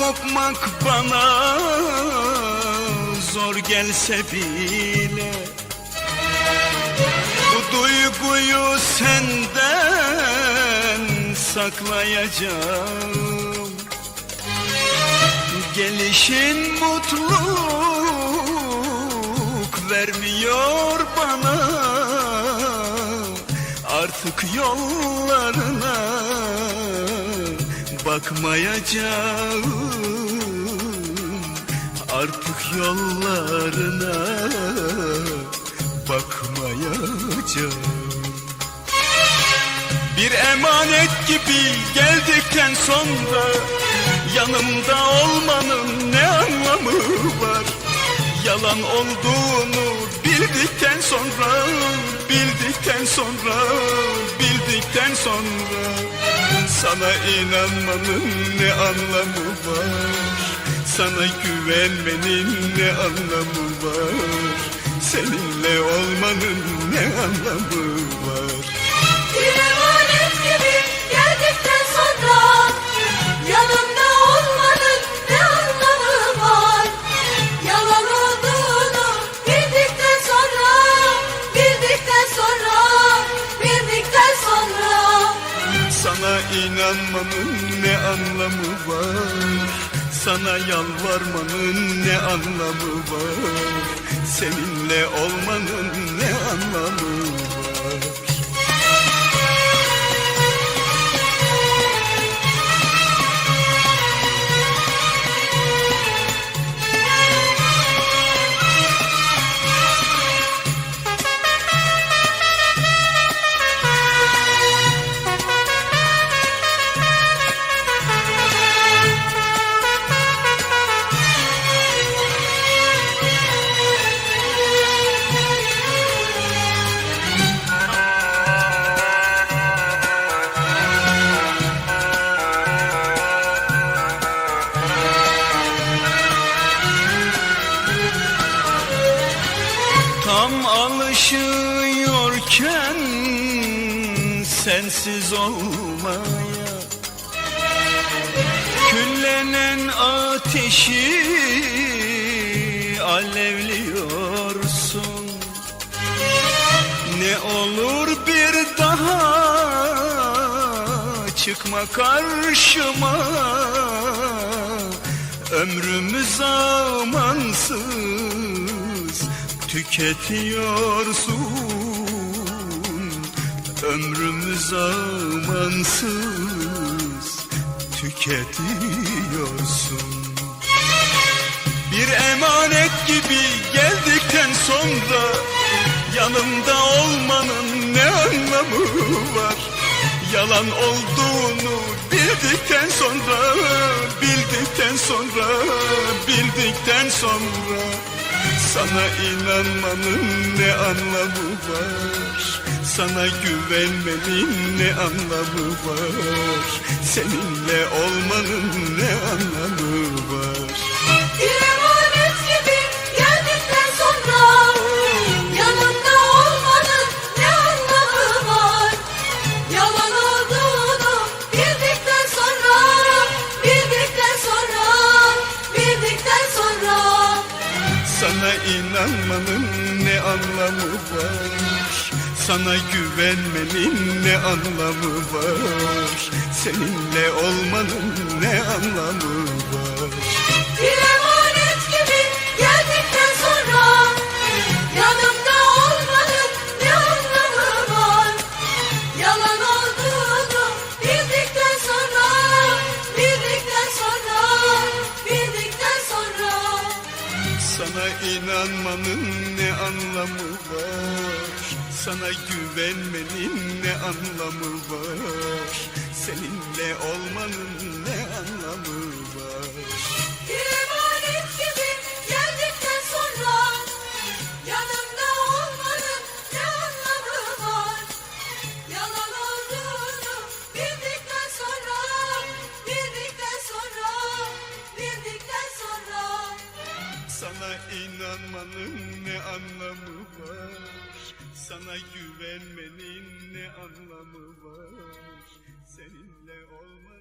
kopmak bana zor gelse bile. Bu duyguyu senden saklayacağım. Gelişin mutluluk vermiyor bana. Artık yollarına bakmayacağım. Artık yollarına bakmayacağım. Bir emanet gibi geldikten sonra Yanımda olmanın ne anlamı var? Yalan olduğunu bildikten sonra Bildikten sonra Bildikten sonra Sana inanmanın ne anlamı var? Sana güvenmenin ne anlamı var? Seninle olmanın ne anlamı var Sana inanmanın ne anlamı var? Sana yalvarmanın ne anlamı var? Seninle olmanın Tam alışıyorken sensiz olmaya. Küllenen ateşi alevliyorsun. Ne olur bir daha çıkma karşıma. Ömrümüz amansız tüketiyorsun. Ömrümüz amansız tüketiyorsun. Bir emanet gibi geldikten sonra Yanımda olmanın ne anlamı var? Yalan olduğunu bildikten sonra Bildikten sonra, bildikten sonra Sana inanmanın ne anlamı var? Sana güvenmenin ne anlamı var? Seninle olmanın ne anlamı var Sana inanmanın ne anlamı var? Sana güvenmenin ne anlamı var? Seninle olmanın ne anlamı var? Bir Sana inanmanın ne anlamı var? Sana güvenmenin ne anlamı var? Seninle olmanın ne anlamı var inanmanın ne anlamı var? Sana güvenmenin ne anlamı var? Seninle olmanın